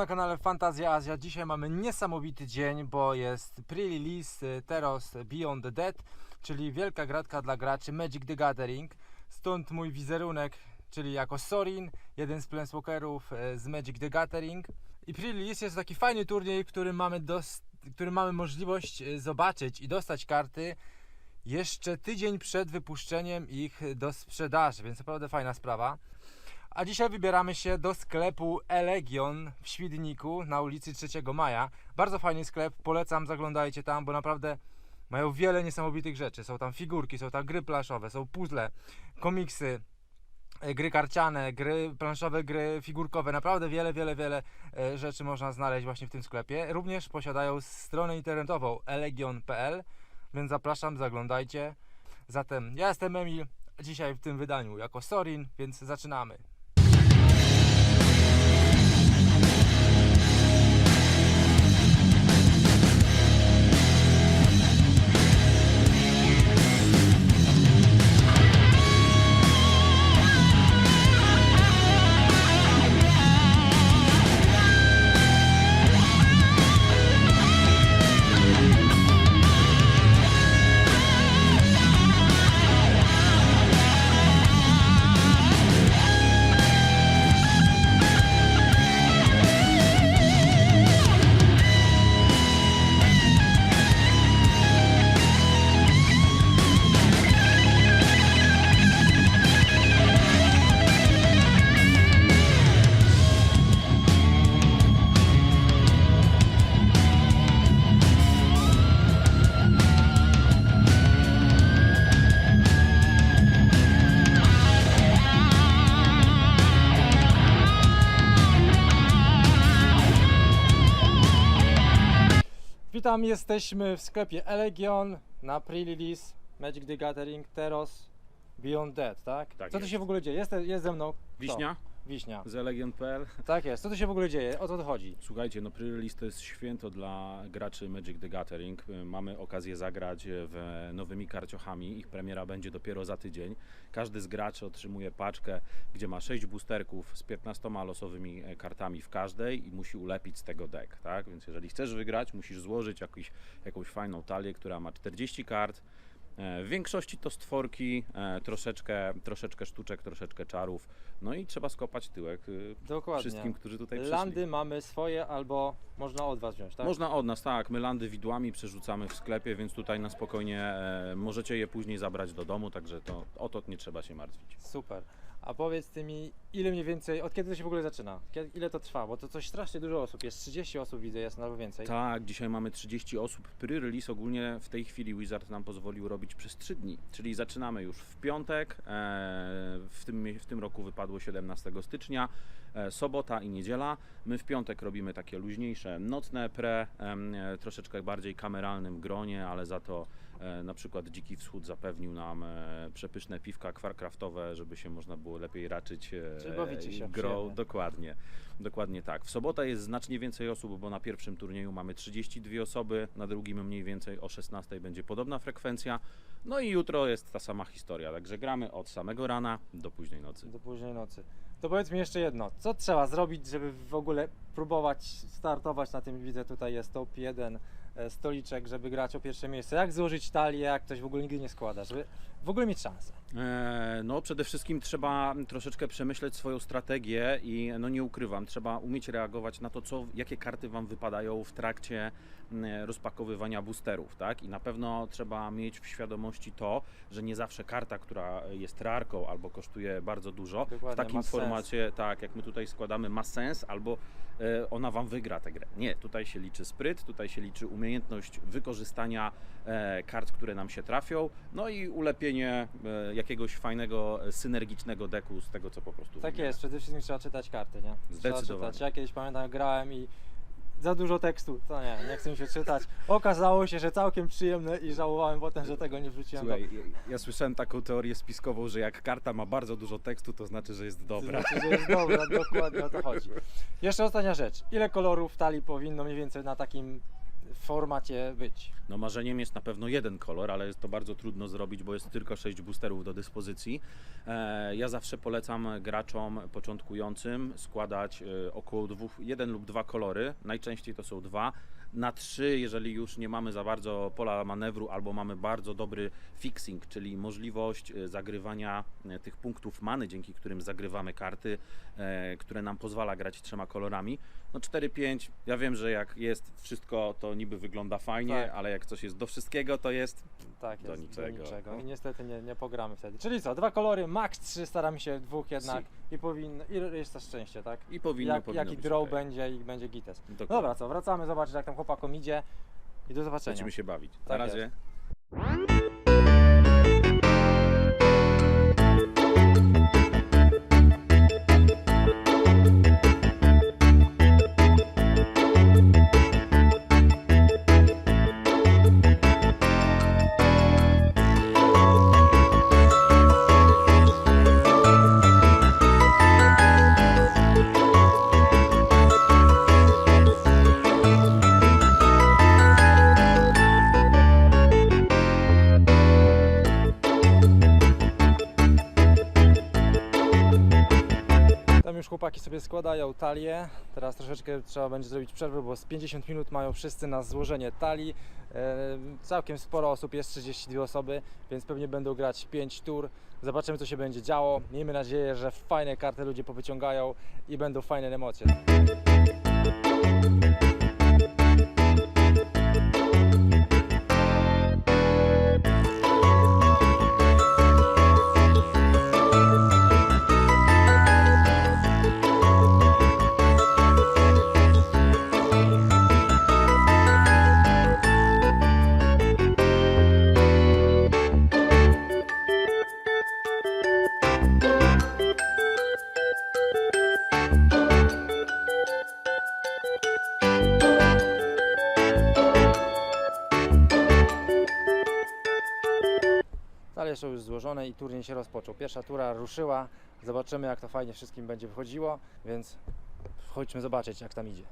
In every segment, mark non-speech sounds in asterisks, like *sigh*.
na kanale Fantazja Azja. Dzisiaj mamy niesamowity dzień, bo jest pre-release y, Teros Beyond the Dead, czyli wielka gratka dla graczy Magic the Gathering. Stąd mój wizerunek, czyli jako Sorin, jeden z planeswalkerów y, z Magic the Gathering. I pre-release jest taki fajny turniej, w którym mamy, którym mamy możliwość y, zobaczyć i dostać karty jeszcze tydzień przed wypuszczeniem ich do sprzedaży, więc naprawdę fajna sprawa. A dzisiaj wybieramy się do sklepu Elegion w Świdniku na ulicy 3 Maja. Bardzo fajny sklep, polecam, zaglądajcie tam, bo naprawdę mają wiele niesamowitych rzeczy. Są tam figurki, są tam gry planszowe, są puzzle, komiksy, e, gry karciane, gry planszowe, gry figurkowe. Naprawdę wiele, wiele, wiele e, rzeczy można znaleźć właśnie w tym sklepie. Również posiadają stronę internetową elegion.pl, więc zapraszam, zaglądajcie. Zatem ja jestem Emil, dzisiaj w tym wydaniu jako Sorin, więc zaczynamy. Witam, jesteśmy w sklepie Elegion na pre-release Magic the Gathering Teros Beyond Dead, tak? Tak Co tu jest. się w ogóle dzieje? Jest, jest ze mną kto? Wiśnia Wiśnia. z Elegion.pl. Tak jest. Co tu się w ogóle dzieje? O co tu chodzi? Słuchajcie, no pre-release to jest święto dla graczy Magic the Gathering. Mamy okazję zagrać w nowymi karciochami. Ich premiera będzie dopiero za tydzień. Każdy z graczy otrzymuje paczkę, gdzie ma 6 boosterków z 15 losowymi e, kartami w każdej i musi ulepić z tego deck, tak? Więc jeżeli chcesz wygrać, musisz złożyć jakiś, jakąś fajną talię, która ma 40 kart. E, W większości to stworki, e, troszeczkę, troszeczkę sztuczek, troszeczkę czarów. No i trzeba skopać tyłek y, Dokładnie. wszystkim, którzy tutaj przyszli. Landy mamy swoje albo można od Was wziąć, tak? Można od nas, tak. My landy widłami przerzucamy w sklepie, więc tutaj na spokojnie e, możecie je później zabrać do domu, także to o to nie trzeba się martwić. Super. A powiedz ty mi, ile mniej więcej, od kiedy to się w ogóle zaczyna? Kiedy, ile to trwa? Bo to coś strasznie dużo osób jest, 30 osób widzę jest albo więcej. Tak, dzisiaj mamy 30 osób. Pre-release ogólnie w tej chwili Wizard nam pozwolił robić przez 3 dni, czyli zaczynamy już w piątek, e, w, tym, w tym roku wypadło 17 stycznia, e, sobota i niedziela. My w piątek robimy takie luźniejsze, nocne pre, e, troszeczkę bardziej kameralnym gronie, ale za to na przykład Dziki Wschód zapewnił nam e, przepyszne piwka kwarkraftowe, żeby się można było lepiej raczyć e, Czyli bawicie się grą. przyjemnie. Dokładnie. Dokładnie tak. W sobotę jest znacznie więcej osób, bo na pierwszym turnieju mamy 32 osoby, na drugim mniej więcej o 16 będzie podobna frekwencja. No i jutro jest ta sama historia, także gramy od samego rana do późnej nocy. Do późnej nocy. To powiedz mi jeszcze jedno, co trzeba zrobić, żeby w ogóle próbować startować na tym, widzę tutaj jest top 1 e, stoliczek, żeby grać o pierwsze miejsce. Jak złożyć talię, jak ktoś w ogóle nigdy nie składa, żeby w ogóle mieć szansę. E, No, przede wszystkim trzeba troszeczkę przemyśleć swoją strategię i no nie ukrywam, trzeba umieć reagować na to, co, jakie karty Wam wypadają w trakcie mm, rozpakowywania boosterów, tak? I na pewno trzeba mieć w świadomości to, że nie zawsze karta, która jest rarką albo kosztuje bardzo dużo, Dokładnie, w takim ma sens. formacie, tak, jak my tutaj składamy, ma sens albo e, ona Wam wygra tę grę. Nie, tutaj się liczy spryt, tutaj się liczy umiejętność wykorzystania e, kart, które nam się trafią, no i ulepienie jakiegoś fajnego, e, synergicznego deku z tego, co po prostu Tak jest, przede wszystkim trzeba czytać karty, nie? Trzeba Zdecydowanie. czytać. Ja kiedyś pamiętam, grałem i za dużo tekstu, to nie, nie chcę mi się czytać. Okazało się, że całkiem przyjemne i żałowałem potem, że tego nie wrzuciłem do... Słuchaj, ja, ja słyszałem taką teorię spiskową, że jak karta ma bardzo dużo tekstu, to znaczy, że jest dobra. To znaczy, że jest dobra, dokładnie o to chodzi. *laughs* Jeszcze ostatnia rzecz. Ile kolorów talii powinno mniej więcej na takim formacie być? No marzeniem jest na pewno jeden kolor, ale jest to bardzo trudno zrobić, bo jest tylko 6 boosterów do dyspozycji. E, ja zawsze polecam graczom początkującym składać e, około dwóch, jeden lub dwa kolory. Najczęściej to są dwa. Na trzy, jeżeli już nie mamy za bardzo pola manewru albo mamy bardzo dobry fixing, czyli możliwość e, zagrywania e, tych punktów many, dzięki którym zagrywamy karty, e, które nam pozwala grać trzema kolorami. No 4-5, ja wiem, że jak jest wszystko, to niby wygląda fajnie, Tak. ale jak coś jest do wszystkiego, to jest Tak Do jest, niczego. do niczego. I niestety nie, nie pogramy wtedy. Czyli co, dwa kolory, max trzy, staramy się dwóch jednak i powinno, i jest to szczęście, tak? i powinno, Jak, powinno jaki draw okej. będzie i będzie gites. Dobra, co, wracamy zobaczyć jak tam chłopakom idzie i do zobaczenia. Będziemy się bawić. Tak Na jest. razie. Tam chłopaki sobie składają talię. Teraz troszeczkę trzeba będzie zrobić przerwę, bo z 50 minut mają wszyscy na złożenie talii. E, całkiem sporo osób, jest 32 osoby, więc pewnie będą grać 5 tur. Zobaczymy co się będzie działo. Miejmy nadzieję, że fajne karty ludzie powyciągają i będą fajne emocje. Już złożone i turniej się rozpoczął. Pierwsza tura ruszyła. Zobaczymy jak to fajnie wszystkim będzie wychodziło, więc chodźmy zobaczyć jak tam idzie.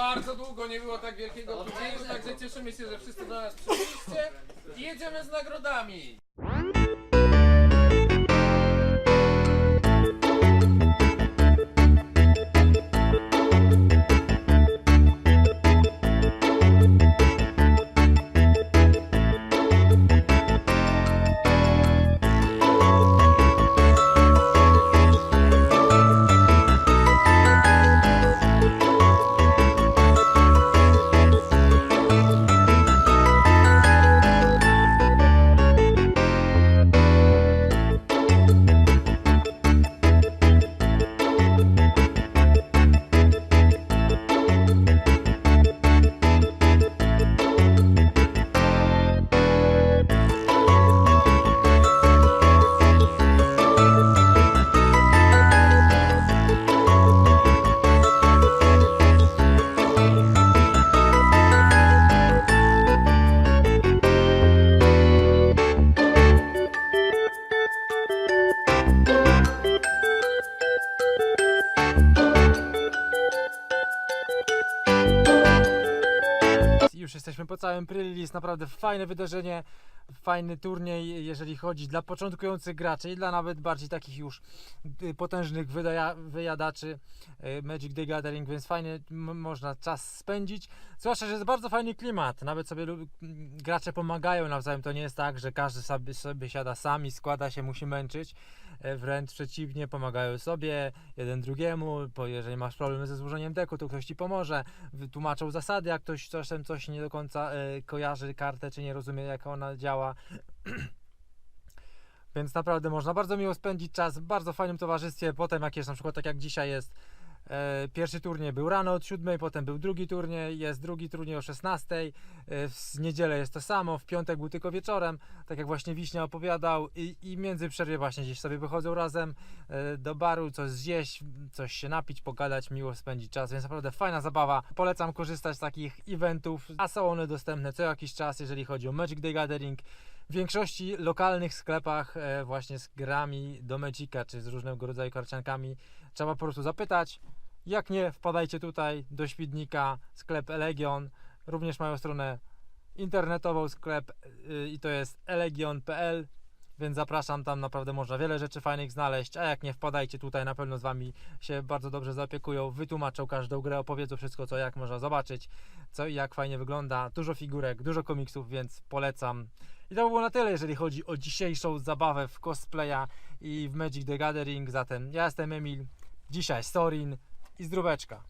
Bardzo długo nie było tak wielkiego turnieju, także cieszymy się, że wszyscy do nas przyszliście i jedziemy z nagrodami. Po całym pre-release, naprawdę fajne wydarzenie, fajny turniej, jeżeli chodzi dla początkujących graczy i dla nawet bardziej takich już y, potężnych wyjadaczy y, Magic the Gathering, więc fajnie można czas spędzić. Zwłaszcza, że jest bardzo fajny klimat, nawet sobie gracze pomagają nawzajem, to nie jest tak, że każdy sobie, sobie siada sam i składa się, musi męczyć. E, Wręcz przeciwnie, pomagają sobie, jeden drugiemu, bo jeżeli masz problem ze złożeniem deku, to ktoś ci pomoże wytłumaczą zasady, jak ktoś czasem coś nie do końca e, kojarzy kartę, czy nie rozumie jak ona działa. *clears throat* Więc naprawdę można bardzo miło spędzić czas w bardzo fajnym towarzystwie. Potem jest na przykład tak jak dzisiaj jest pierwszy turniej był rano od 7, potem był drugi turniej, jest drugi turniej o 16, e, w niedzielę jest to samo, w piątek był tylko wieczorem, tak jak właśnie Wiśnia opowiadał i, i między przerwie właśnie gdzieś sobie wychodzą razem e, do baru, coś zjeść, coś się napić, pogadać, miło spędzić czas, więc naprawdę fajna zabawa. Polecam korzystać z takich eventów, a są one dostępne co jakiś czas, jeżeli chodzi o Magic the Gathering. W większości lokalnych sklepach e, właśnie z grami do Magica, czy z różnego rodzaju karciankami trzeba po prostu zapytać. Jak nie, wpadajcie tutaj do Świdnika, sklep Elegion. Również mają stronę internetową sklep y, i to jest elegion.pl więc zapraszam, tam naprawdę można wiele rzeczy fajnych znaleźć, a jak nie wpadajcie tutaj, na pewno z Wami się bardzo dobrze zaopiekują, wytłumaczą każdą grę, opowiedzą wszystko co jak można zobaczyć, co i jak fajnie wygląda, dużo figurek, dużo komiksów, więc polecam. I to by było na tyle, jeżeli chodzi o dzisiejszą zabawę w cosplaya i w Magic the Gathering, zatem ja jestem Emil, dzisiaj Sorin i zdróweczka.